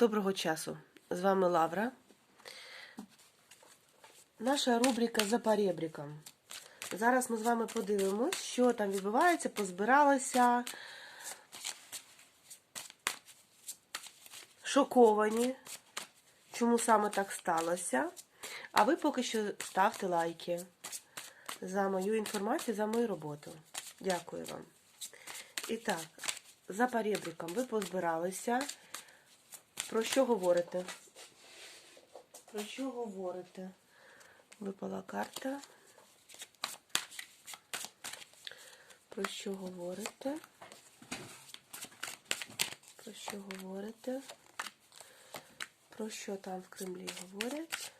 Доброго часу. З вами Лавра. Наша рубрика за поребриком. Зараз ми з вами подивимось, що там відбувається, позбиралися. Шоковані, чому саме так сталося. А ви поки що ставте лайки за мою інформацію, за мою роботу. Дякую вам. І так, за поребриком ви позбиралися. Про що говорите? Про що говорите? Випала карта. Про що говорите? Про що говорите? Про що там в Кремлі говорять?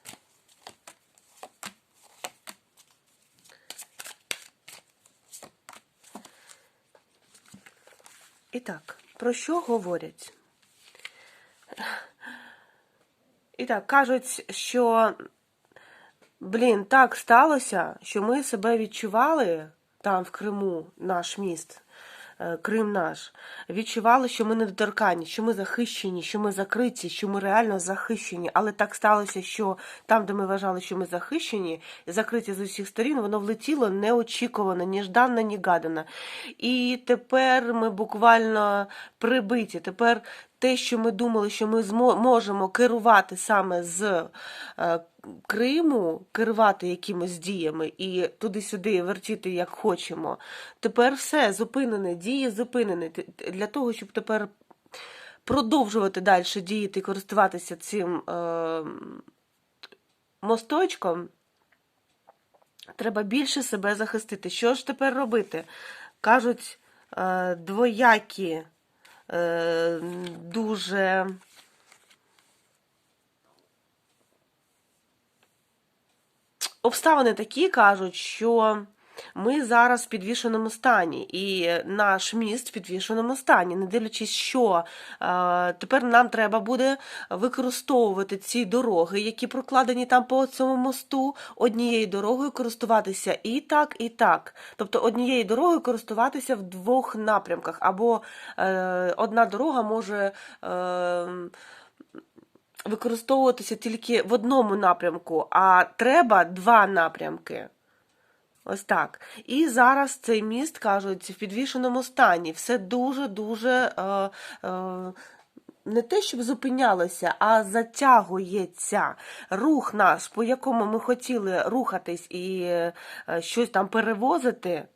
І так, про що говорять? І так, кажуть, що, блін, так сталося, що ми себе відчували там, в Криму, наш міст, Крим наш, відчували, що ми недоторканні, що ми захищені, що ми закриті, що ми реально захищені. Але так сталося, що там, де ми вважали, що ми захищені, закриті з усіх сторін, воно влетіло неочікувано, ніжданно, нігадано. І тепер ми буквально прибиті. Тепер те, що ми думали, що ми змо- можемо керувати саме з е, Криму, керувати якимись діями і туди-сюди вертіти як хочемо. Тепер все зупинене, дії зупинені. Для того, щоб тепер продовжувати далі діяти і користуватися цим е, мосточком, треба більше себе захистити. Що ж тепер робити? Кажуть, е, двоякі, е, дуже. Обставини такі кажуть, що ми зараз в підвішеному стані, і наш міст в підвішеному стані, не дивлячись, що е, тепер нам треба буде використовувати ці дороги, які прокладені там по цьому мосту, однією дорогою користуватися і так, і так. Тобто однією дорогою користуватися в двох напрямках, або е, одна дорога може. Використовуватися тільки в одному напрямку, а треба два напрямки. Ось так. І зараз цей міст, кажуть, в підвішеному стані. Все дуже-дуже е, е, не те, щоб зупинялося, а затягується рух наш, по якому ми хотіли рухатись і е, щось там перевозити.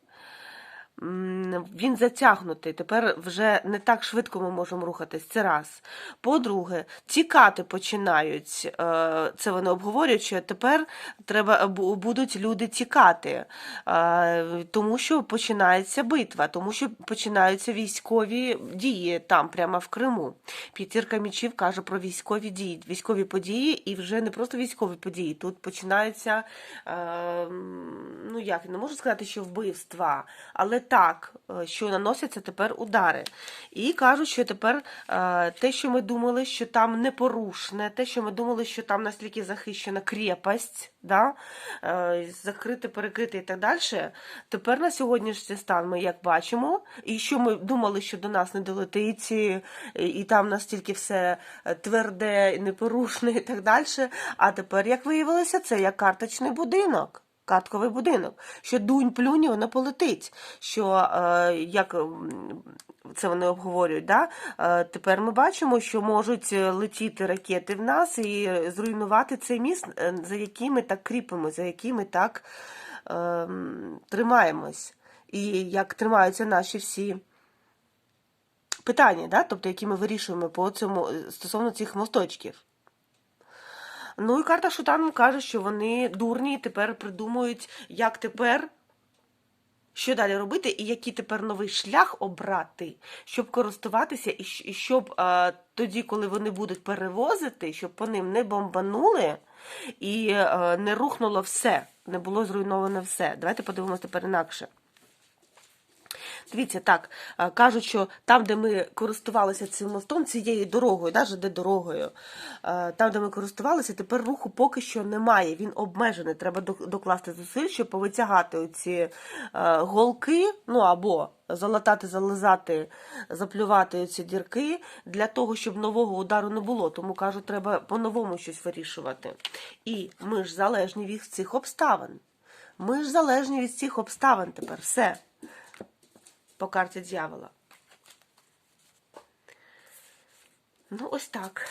Він затягнутий. Тепер вже не так швидко ми можемо рухатись. Це раз. По-друге, тікати починають. е, Це вони обговорюють, що тепер треба будуть люди тікати, е, тому що починається битва, тому що починаються військові дії там, прямо в Криму. П'ятірка мічів каже про військові дії, військові події, і вже не просто військові події. Тут починаються, е, ну як не можу сказати, що вбивства, але так, що наносяться тепер удари. І кажуть, що тепер е, те, що ми думали, що там непорушне, те, що ми думали, що там настільки захищена крепость, да? е, закрите, перекрите і так далі. Тепер на сьогоднішній стан ми як бачимо, і що ми думали, що до нас не долетить, і, там настільки все е, тверде, непорушне і так далі. А тепер, як виявилося, це як карточний будинок. Картковий будинок, що дунь плюнь, воно полетить. Що е, як це вони обговорюють, да? е, тепер ми бачимо, що можуть е, летіти ракети в нас і зруйнувати цей міст, е, за яким ми так кріпимо, за яким ми так е, тримаємось. І як тримаються наші всі питання, да? тобто, які ми вирішуємо по цьому е, стосовно цих мосточків. Ну і карта Шутан каже, що вони дурні і тепер придумують, як тепер, що далі робити, і який тепер новий шлях обрати, щоб користуватися, і щоб е, тоді, коли вони будуть перевозити, щоб по ним не бомбанули і е, не рухнуло все, не було зруйновано все. Давайте подивимося тепер інакше. Дивіться, так, е, кажуть, що там, де ми користувалися цим мостом, цією дорогою, навіть де дорогою, е, там, де ми користувалися, тепер руху поки що немає. Він обмежений. Треба докласти зусиль, щоб повитягати оці е, голки, ну або залатати, зализати, заплювати ці дірки для того, щоб нового удару не було. Тому кажуть, треба по-новому щось вирішувати. І ми ж залежні від цих обставин. Ми ж залежні від цих обставин тепер. Все. По карті дьявола. Ну, ось так.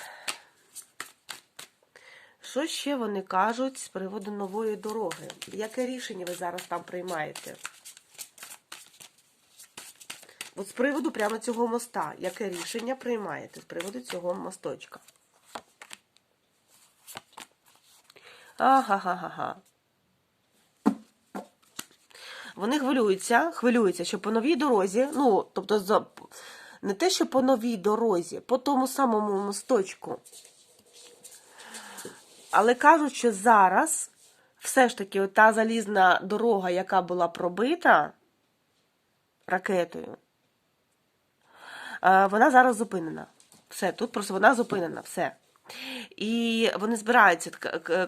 Що ще вони кажуть з приводу нової дороги? Яке рішення ви зараз там приймаєте? От з приводу прямо цього моста. Яке рішення приймаєте з приводу цього мосточка? Ага-га-га-га. Вони хвилюються, хвилюються, що по новій дорозі, ну, тобто за, не те, що по новій дорозі, по тому самому мосточку. Але кажуть, що зараз все ж таки та залізна дорога, яка була пробита ракетою, е, вона зараз зупинена. Все, тут просто вона зупинена, все. І вони збираються,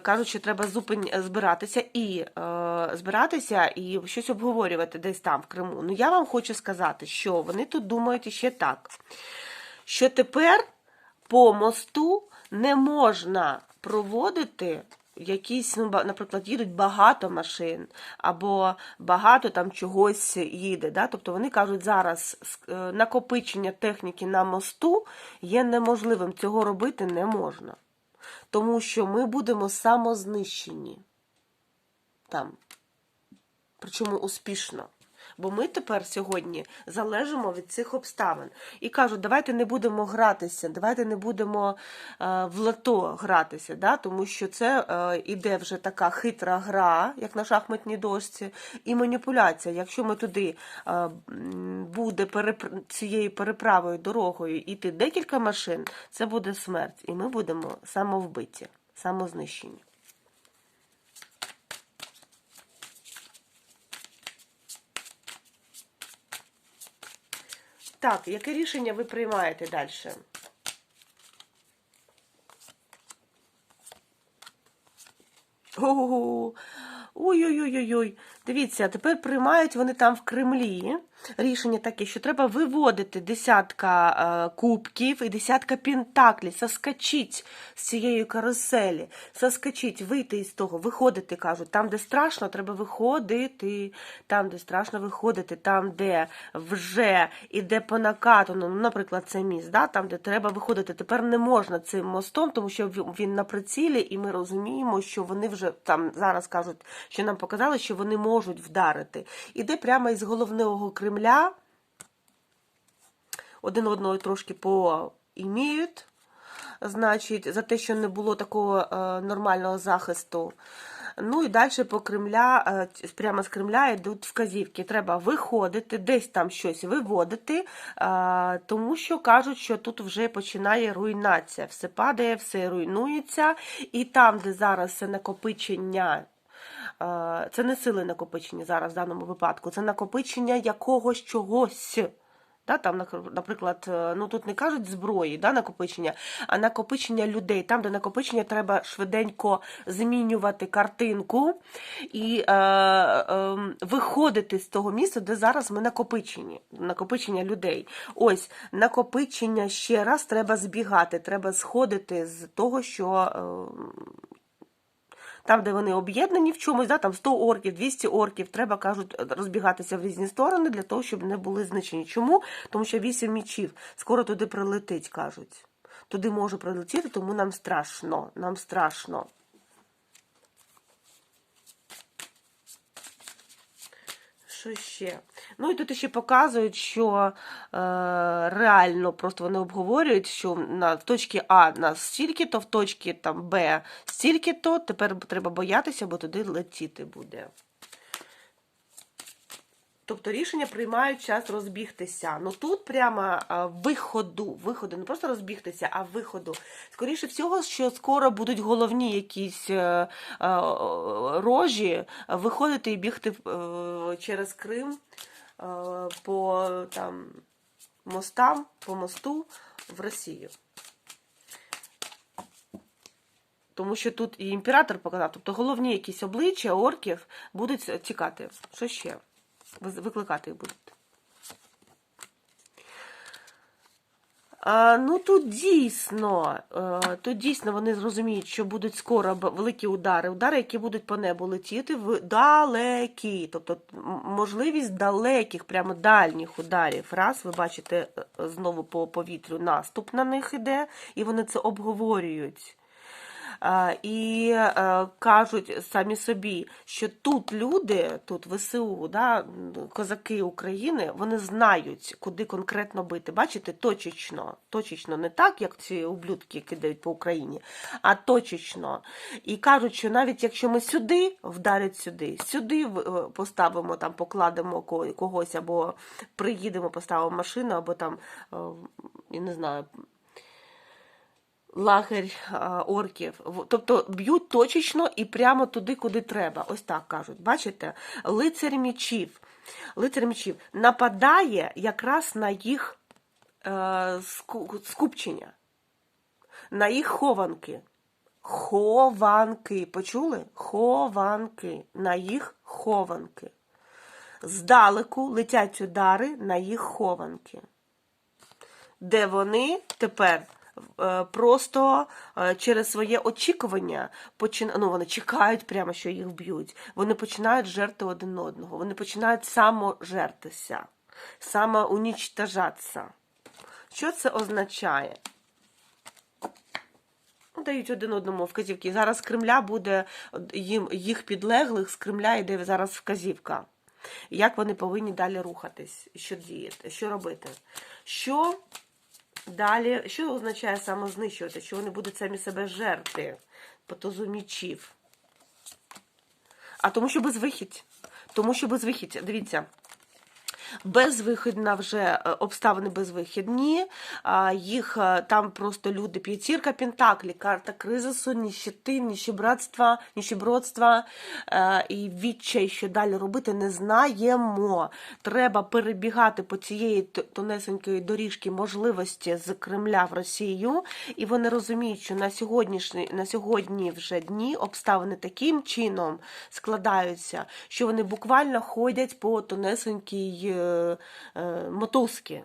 кажуть, що треба зупин... збиратися і е, збиратися і щось обговорювати десь там в Криму. Ну я вам хочу сказати, що вони тут думають іще так, що тепер по мосту не можна проводити якісь, ну, наприклад, їдуть багато машин, або багато там чогось їде. Да? Тобто вони кажуть, зараз е, накопичення техніки на мосту є неможливим. Цього робити не можна. Тому що ми будемо самознищені там. Причому успішно. Бо ми тепер сьогодні залежимо від цих обставин. І кажуть, давайте не будемо гратися, давайте не будемо е, в лото гратися, да? тому що це е, іде вже така хитра гра, як на шахматній дошці, і маніпуляція. Якщо ми туди е, буде перепр... цією переправою дорогою іти декілька машин, це буде смерть, і ми будемо самовбиті, самознищені. Так, яке рішення ви приймаєте далі? Ого. Дивіться, тепер приймають вони там в Кремлі рішення таке, що треба виводити десятка е, кубків і десятка пентаклів. Соскочіть з цієї каруселі. Соскочіть, вийти із того, виходити, кажуть. Там, де страшно, треба виходити. Там, де страшно виходити, там, де вже іде по накатану, ну, наприклад, це міст, да? там, де треба виходити. Тепер не можна цим мостом, тому що він на прицілі, і ми розуміємо, що вони вже там зараз кажуть, що нам показали, що вони можуть вдарити. Іде прямо із головного Кремля, один одного трошки поіміють, значить, за те, що не було такого е, нормального захисту. Ну і далі по Кремля, е, прямо з Кремля йдуть вказівки. Треба виходити, десь там щось виводити, е, тому що кажуть, що тут вже починає руйнація. Все падає, все руйнується, і там, де зараз накопичення. Е, Це не сили накопичення зараз в даному випадку, це накопичення якогось чогось. Да, там, наприклад, е, ну тут не кажуть зброї, да, накопичення, а накопичення людей. Там, де накопичення, треба швиденько змінювати картинку і е, е, виходити з того місця, де зараз ми накопичені, накопичення людей. Ось накопичення ще раз треба збігати, треба сходити з того, що. Е, там, де вони об'єднані в чомусь, да, там 100 орків, 200 орків, треба, кажуть, розбігатися в різні сторони для того, щоб не були знищені. Чому? Тому що 8 мічів скоро туди прилетить, кажуть. Туди може прилетіти, тому нам страшно. Нам страшно. Що ще? Ну і тут ще показують, що е, реально просто вони обговорюють, що на в точці А нас стільки-то, в точці там Б стільки-то, тепер треба боятися, бо туди летіти буде. Тобто рішення приймають час розбігтися. Ну тут прямо виходу, виходу, не просто розбігтися, а виходу. Скоріше всього, що скоро будуть головні якісь е, е, рожі виходити і бігти е, через Крим е, по там, мостам, по мосту в Росію. Тому що тут і імператор показав, тобто головні якісь обличчя орків будуть тікати. Що ще? Ви- Викликати їх будуть. А, ну тут дійсно, е, тут дійсно вони зрозуміють, що будуть скоро великі удари, удари, які будуть по небу летіти в далекі, тобто можливість далеких, прямо дальніх ударів. Раз, ви бачите, е, знову по повітрю наступ на них іде, і вони це обговорюють. І е, кажуть самі собі, що тут люди, тут ВСУ, да, козаки України, вони знають, куди конкретно бити. Бачите, точечно, точечно, не так, як ці ублюдки кидають по Україні, а точечно. І кажуть, що навіть якщо ми сюди вдарять сюди, сюди е, поставимо, там покладемо ко- когось, або приїдемо, поставимо машину, або там, е, я не знаю, лагерь орків. Тобто б'ють точечно і прямо туди, куди треба. Ось так кажуть. Бачите? Лицар мічів. Лицар мічів нападає якраз на їх е, скупчення, на їх хованки. Хованки. Почули? Хованки. На їх хованки. Здалеку летять удари на їх хованки де вони тепер просто е, через своє очікування почин... ну, вони чекають прямо, що їх вб'ють. Вони починають жерти один одного. Вони починають саможертися, самоунічтажатися. Що це означає? Ну, Дають один одному вказівки. Зараз Кремля буде їм їх підлеглих з Кремля йде зараз вказівка. Як вони повинні далі рухатись, що діяти, що робити? Що далі, що означає самознищувати? Що вони будуть самі себе жерти по тузу мічів? А тому, що безвихідь. Тому що безвихідь. Дивіться. Безвихідна вже е, обставини безвихідні, їх е, там просто люди, п'ятірка пентаклі, карта кризису, ніщити, ніщебратства, ніщебродства е, і відчай, що далі робити, не знаємо. Треба перебігати по цієї тонесенької доріжки можливості з Кремля в Росію, і вони розуміють, що на сьогоднішні на сьогодні вже дні обставини таким чином складаються, що вони буквально ходять по тонесенькій е, е.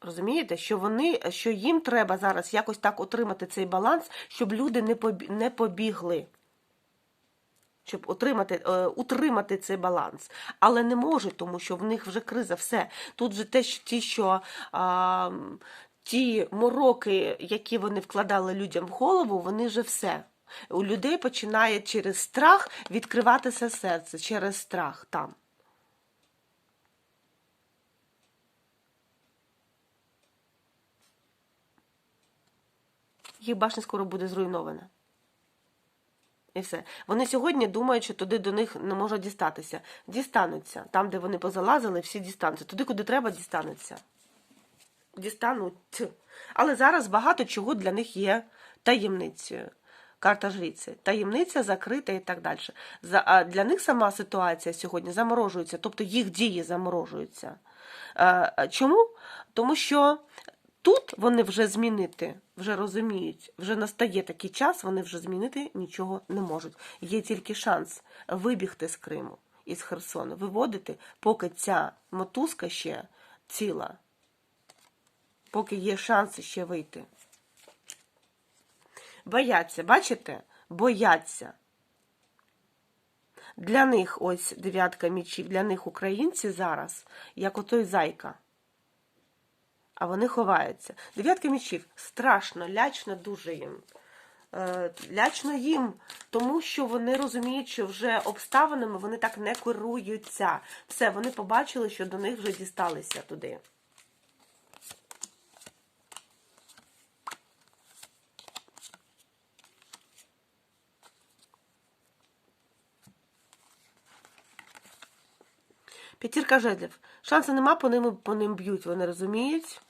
Розумієте, що вони, що їм треба зараз якось так отримати цей баланс, щоб люди не не побігли. Щоб отримати, е, утримати цей баланс. Але не можуть, тому що в них вже криза, все. Тут же те, що ті, що а, ті мороки, які вони вкладали людям в голову, вони вже все. У людей починає через страх відкриватися серце, через страх там. Їх башня скоро буде зруйнована. І все. Вони сьогодні думають, що туди до них не можуть дістатися. Дістануться. Там, де вони позалазили, всі дістануться. Туди, куди треба, дістануться. Дістануть. Але зараз багато чого для них є таємницею. Карта жріці. Таємниця закрита і так далі. Для них сама ситуація сьогодні заморожується, тобто їх дії заморожуються. Е, чому? Тому що тут вони вже змінити, вже розуміють, вже настає такий час, вони вже змінити нічого не можуть. Є тільки шанс вибігти з Криму із Херсону, виводити, поки ця мотузка ще ціла, поки є шанси ще вийти. Бояться, бачите? Бояться. Для них ось дев'ятка мічів, для них українці зараз, як отой зайка. А вони ховаються. Дев'ятка мічів страшно, лячно дуже їм. Е, Лячно їм, тому що вони розуміють, що вже обставинами вони так не керуються. Все, вони побачили, що до них вже дісталися туди. П'ятірка жезлів. Шансу нема, по ним, по ним б'ють, вони розуміють.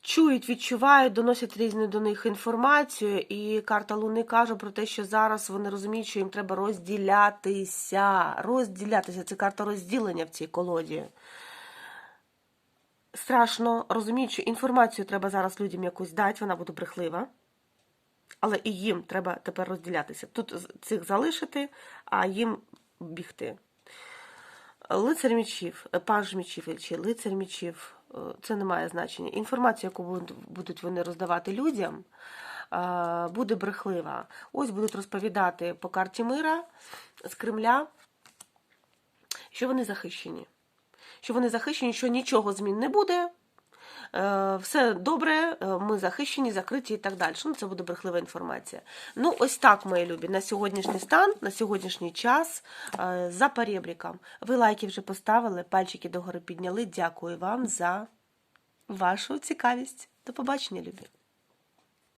Чують. відчувають, доносять різну до них інформацію, і карта Луни каже про те, що зараз вони розуміють, що їм треба розділятися. Розділятися. Це карта розділення в цій колоді. Страшно розуміють, що інформацію треба зараз людям якусь дати, вона буде брехлива. Але і їм треба тепер розділятися. Тут цих залишити, а їм бігти. Лицар мічів, е, паж мічів чи лицар мічів, е, це не має значення. Інформація, яку будуть- вони роздавати людям, е, буде брехлива. Ось будуть розповідати по карті мира з Кремля, що вони захищені. Що вони захищені, що нічого змін не буде. Е, Все добре, е, ми захищені, закриті і так далі. Ну, це буде брехлива інформація. Ну, ось так, мої любі, на сьогоднішній стан, на сьогоднішній час е, за перебріком. Ви лайки вже поставили, пальчики догори підняли. Дякую вам за вашу цікавість. До побачення, любі.